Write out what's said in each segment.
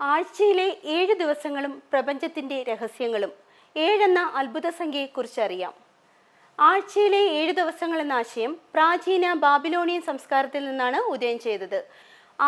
ആഴ്ചയിലെ ഏഴ് ദിവസങ്ങളും പ്രപഞ്ചത്തിന്റെ രഹസ്യങ്ങളും. ഏഴെന്ന അത്ഭുത സംഖ്യയെക്കുറിച്ച് അറിയാം ആഴ്ചയിലെ ഏഴ് ദിവസങ്ങൾ എന്ന ആശയം പ്രാചീന ബാബിലോണിയൻ സംസ്കാരത്തിൽ നിന്നാണ് ഉദയം ചെയ്തത്.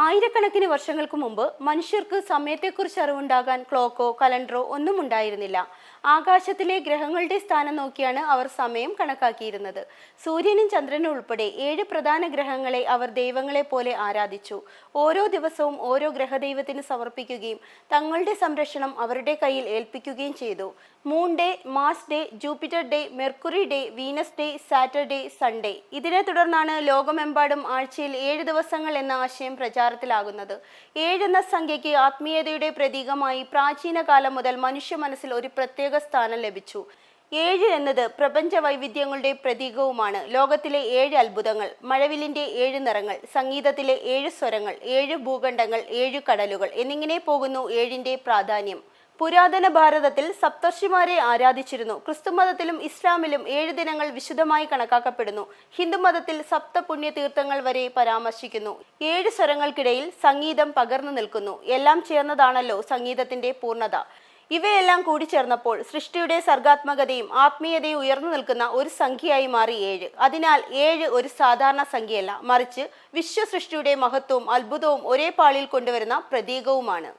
ആയിരക്കണക്കിന് വർഷങ്ങൾക്ക് മുമ്പ് മനുഷ്യർക്ക് സമയത്തെക്കുറിച്ച് അറിവുണ്ടാകാൻ ക്ലോക്കോ കലണ്ടറോ ഒന്നും ഉണ്ടായിരുന്നില്ല. ആകാശത്തിലെ ഗ്രഹങ്ങളുടെ സ്ഥാനം നോക്കിയാണ് അവർ സമയം കണക്കാക്കിയിരുന്നത്. സൂര്യനും ചന്ദ്രനും ഉൾപ്പെടെ ഏഴ് പ്രധാന ഗ്രഹങ്ങളെ അവർ ദൈവങ്ങളെ പോലെ ആരാധിച്ചു. ഓരോ ദിവസവും ഓരോ ഗ്രഹദൈവത്തിന് സമർപ്പിക്കുകയും തങ്ങളുടെ സംരക്ഷണം അവരുടെ കയ്യിൽ ഏൽപ്പിക്കുകയും ചെയ്തു. Moon day Mars day Jupiter day Mercury day Venus day Saturday Sunday ഇതിനെ തുടർന്നാണ് ലോകമെമ്പാടും ആഴ്ചയിൽ ഏഴ് ദിവസങ്ങൾ എന്ന ആശയം പ്രചാരത്തിലാകുന്നത് ഏഴെന്ന സംഖ്യയ്ക്ക് ആത്മീയതയുടെ പ്രതീകമായി പ്രാചീന കാലം മുതൽ മനുഷ്യ മനസ്സിൽ ഒരു പ്രത്യേക സ്ഥാനം ലഭിച്ചു. ഏഴ് എന്നത് പ്രപഞ്ച വൈവിധ്യങ്ങളുടെ പ്രതീകവുമാണ്. ലോകത്തിലെ ഏഴ് അത്ഭുതങ്ങൾ മഴവിലിന്റെ ഏഴ് നിറങ്ങൾ സംഗീതത്തിലെ ഏഴ് സ്വരങ്ങൾ ഏഴ് ഭൂഖണ്ഡങ്ങൾ ഏഴ് കടലുകൾ എന്നിങ്ങനെ പോകുന്നു ഏഴിന്റെ പ്രാധാന്യം. പുരാതന ഭാരതത്തിൽ സപ്തർഷിമാരെ ആരാധിച്ചിരുന്നു. ക്രിസ്തുമതത്തിലും ഇസ്ലാമിലും ഏഴ് ദിനങ്ങൾ വിശുദ്ധമായി കണക്കാക്കപ്പെടുന്നു. ഹിന്ദുമതത്തിൽ സപ്ത പുണ്യ തീർത്ഥങ്ങൾ വരെ പരാമർശിക്കുന്നു. ഏഴ് സ്വരങ്ങൾക്കിടയിൽ സംഗീതം പകർന്നു നിൽക്കുന്നു. എല്ലാം ചേർന്നതാണല്ലോ സംഗീതത്തിന്റെ പൂർണത. ഇവയെല്ലാം കൂടിച്ചേർന്നപ്പോൾ സൃഷ്ടിയുടെ സർഗാത്മകതയും ആത്മീയതയും ഉയർന്നു നിൽക്കുന്ന ഒരു സംഖ്യയായി മാറി ഏഴ്. അതിനാൽ ഏഴ് ഒരു സാധാരണ സംഖ്യയല്ല. മറിച്ച് വിശ്വസൃഷ്ടിയുടെ മഹത്വവും അത്ഭുതവും ഒരേ പാളിയിൽ കൊണ്ടുവരുന്ന പ്രതീകവുമാണ്.